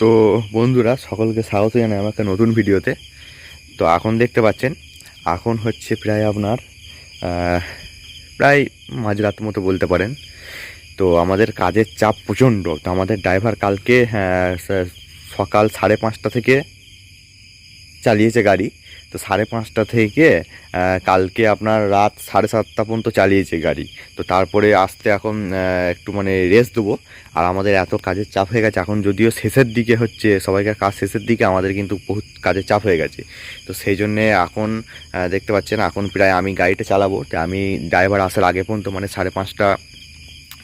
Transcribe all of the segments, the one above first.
তো বন্ধুরা, সকলকে স্বাগত জানাই আমাকে নতুন ভিডিওতে। তো এখন দেখতে পাচ্ছেন, এখন হচ্ছে প্রায় আপনার প্রায় মাঝরাত মতো বলতে পারেন। তো আমাদের কাজের চাপ প্রচণ্ড। তো আমাদের ড্রাইভার কালকে সকাল সাড়ে পাঁচটা থেকে চালিয়েছে গাড়ি। তো সাড়ে পাঁচটা থেকে কালকে আপনার রাত সাড়ে সাতটা পর্যন্ত চালিয়েছে গাড়ি। তো তারপরে আসতে এখন একটু মানে রেস্ট দেবো। আর আমাদের এত কাজের চাপ হয়ে গেছে, এখন যদিও শেষের দিকে হচ্ছে, সবাইকার কাজ শেষের দিকে, আমাদের কিন্তু বহুত কাজের চাপ হয়ে গেছে। তো সেই জন্যে এখন দেখতে পাচ্ছেন, এখন প্রায় আমি গাড়িটা চালাবো। তো আমি ড্রাইভার আসার আগে পর্যন্ত মানে সাড়ে পাঁচটা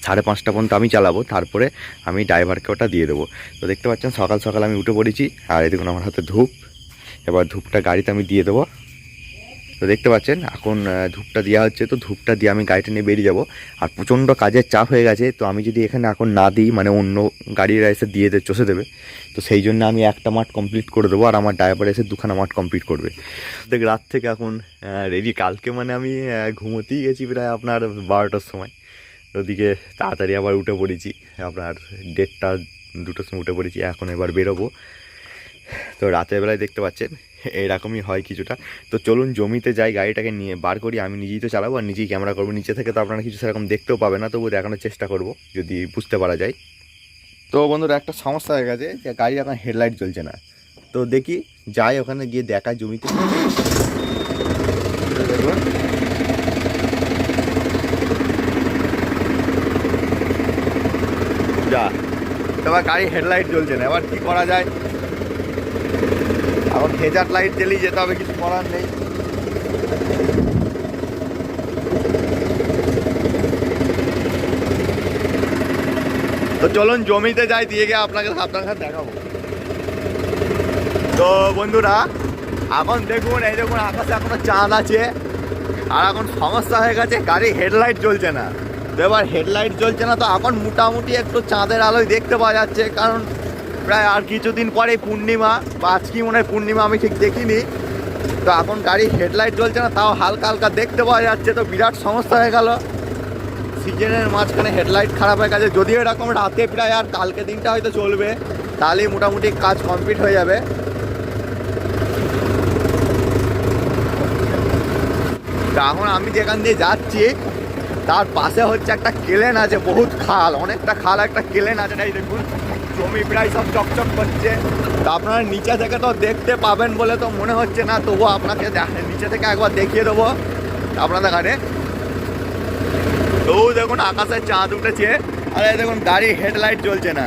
সাড়ে পাঁচটা পর্যন্ত আমি চালাবো। তারপরে আমি ড্রাইভারকে ওটা দিয়ে দেবো। তো দেখতে পাচ্ছেন, সকাল সকাল আমি উঠে পড়েছি। আর এদিকে আমার হাতে ধূপ। এবার ধূপটা গাড়িতে আমি দিয়ে দেবো। তো দেখতে পাচ্ছেন, এখন ধূপটা দেওয়া হচ্ছে, তো ধূপটা দিয়ে আমি গাড়িটা নিয়ে বেরিয়ে যাব। আর প্রচণ্ড কাজের চাপ হয়ে গেছে, তো আমি যদি এখানে এখন না দিই মানে অন্য গাড়িরা এসে দিয়ে দে, চষে দেবে। তো সেই জন্য আমি একটা মাঠ কমপ্লিট করে দেবো, আর আমার ড্রাইভার এসে দুখানা মাঠ কমপ্লিট করবে। দেখ, রাত থেকে এখন রেডি কালকে মানে আমি ঘুমোতেই গেছি প্রায় আপনার বারোটার সময়। ওদিকে তাড়াতাড়ি আবার উঠে পড়েছি, আপনার দেড়টা, দুটোর সময় উঠে পড়েছি, এখন এবার বেরোবো। তো রাতের বেলায় দেখতে পাচ্ছেন, এরকমই হয় কিছুটা। তো চলুন জমিতে যাই, গাড়িটাকে নিয়ে বার করি। আমি নিজেই তো চালাবো আর নিজেই ক্যামেরা করব। নিচে থেকে তো আপনারা কিছু সেরকম দেখতেও পাবে না তবু দেখানোর চেষ্টা করব, যদি বুঝতে পারা যায়। তো বন্ধুরা, একটা সমস্যা হয়ে গেছে যে গাড়ির এখন হেডলাইট জ্বলছে না। তো দেখি, যাই ওখানে গিয়ে দেখায় জমিতে। যা, এবার গাড়ি হেডলাইট জ্বলছে না। এবার কি করা যায়? এখন হেজার লাইট জ্বেলেই যেতে হবে, কিছু করার নেই। তো চলুন জমিতে যাই, দিয়ে গিয়ে আপনাকে সাবধান সাথে দেখাবো। তো বন্ধুরা, এখন দেখুন, এই দেখুন, আকাশে এখনও চাঁদ আছে, আর এখন সমস্যা হয়ে গেছে, গাড়ি হেডলাইট জ্বলছে না। তো এবার হেডলাইট জ্বলছে না, তো এখন মোটামুটি একটু চাঁদের আলোয় দেখতে পাওয়া যাচ্ছে, কারণ প্রায় আর কিছুদিন পরেই পূর্ণিমা, বা আজকে মনে হয় পূর্ণিমা, আমি ঠিক দেখিনি। তো এখন গাড়ি হেডলাইট জ্বলছে না, তাও হালকা হালকা দেখতে পাওয়া যাচ্ছে, তো বিরাট সমস্যা হয়ে গেল। সিজনের মাঝখানে হেডলাইট খারাপ হয়ে গেছে, যদিও এরকম রাতে প্রায় আর কালকে দিনটা হয়তো চলবে, তাহলেই মোটামুটি কাজ কমপ্লিট হয়ে যাবে। এখন আমি যেখান দিয়ে যাচ্ছি, তার পাশে হচ্ছে একটা কেলেন আছে, বহুত খাল, অনেকটা খাল, একটা কেলেন আছে তাই দেখুন। জমি প্রায় সব চকচক করছে। তো আপনারা নিচে থেকে তো দেখতে পাবেন বলে তো মনে হচ্ছে না, তবুও আপনাকে নিচে থেকে একবার দেখিয়ে দেবো। আপনাদের কানে তবু দেখুন আকাশে চাঁদ উঠেছে। আর, দেখুন গাড়ি হেডলাইট জ্বলছে না।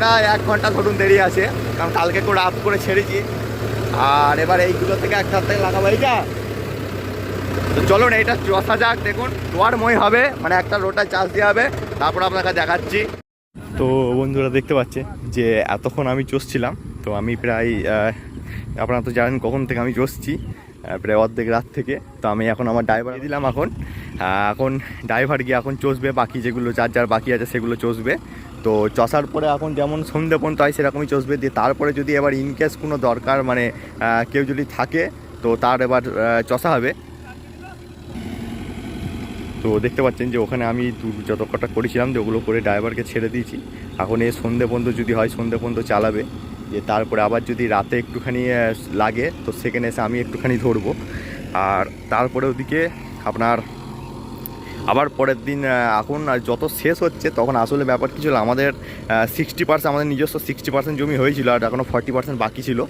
প্রায় এক ঘণ্টা ধরুন দেরি আছে, কারণ কালকে একটু রাত করে ছেড়েছি। আর এবার এইগুলো থেকে একটা থেকে লাগাবো এইটা তো চলুন, এইটা চষা যাক, দেখুন, দোয়ার মই হবে মানে একটা রোটার চার্জ দেওয়া হবে, তারপর আপনাকে দেখাচ্ছি। তো বন্ধুরা, দেখতে পাচ্ছে যে এতক্ষণ আমি চষছিলাম, তো আমি প্রায় আপনারা তো জানেন কখন থেকে আমি চষছি প্রায় অর্ধেক রাত থেকে। তো আমি এখন আমার ড্রাইভার দিলাম এখন। এখন ড্রাইভার গিয়ে এখন চষবে, বাকি যেগুলো যার যার বাকি আছে সেগুলো চষবে। তো চষার পরে এখন যেমন সন্ধে পর্যন্ত হয় সেরকমই চষবে। দিয়ে তারপরে যদি এবার ইনকেস কোনো দরকার মানে কেউ যদি থাকে, তো তার এবার চষা হবে। তো দেখতে পাচ্ছেন যে ওখানে আমি যত কটা করেছিলাম যে ওগুলো করে ড্রাইভারকে ছেড়ে দিয়েছি। এখন এই সন্ধে পর্যন্ত যদি হয়, সন্ধে পর্যন্ত চালাবে। যে তারপরে আবার যদি রাতে একটুখানি লাগে, তো সেখানে এসে আমি একটুখানি ধরবো। আর তারপরে ওদিকে আপনার আবার পরের দিন এখন যত শেষ হচ্ছে, তখন আসলে ব্যাপার কি ছিল, আমাদের সিক্সটি পার্সেন্ট আমাদের নিজস্ব সিক্সটি পার্সেন্ট জমি হয়েছিল আর এখনও ফর্টি পার্সেন্ট বাকি ছিল।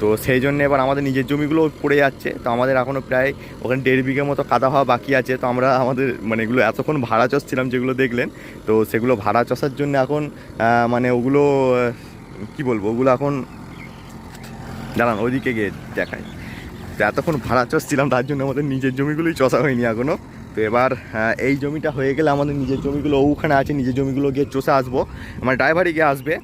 তো সেই জন্য এবার আমাদের নিজের জমিগুলো পড়ে যাচ্ছে। তো আমাদের এখনও প্রায় ওখানে দেড় বিঘে মতো কাদা হওয়া বাকি আছে। তো আমরা আমাদের মানে এগুলো এতক্ষণ ভাড়া চষছিলাম যেগুলো দেখলেন, তো সেগুলো ভাড়া চষার জন্য এখন মানে ওগুলো, কি বলব, ওগুলো এখন, দাঁড়ান ওইদিকে গিয়ে দেখায় তো এতক্ষণ ভাড়া চষছিলাম তার জন্য আমাদের নিজের জমিগুলোই চষা হয়নি এখনও তো এবার এই জমিটা হয়ে গেলে আমাদের নিজের জমিগুলো, ওখানে আছে, নিজের জমিগুলো গিয়ে চষে আসব। আমার ড্রাইভারই গিয়ে আসবে।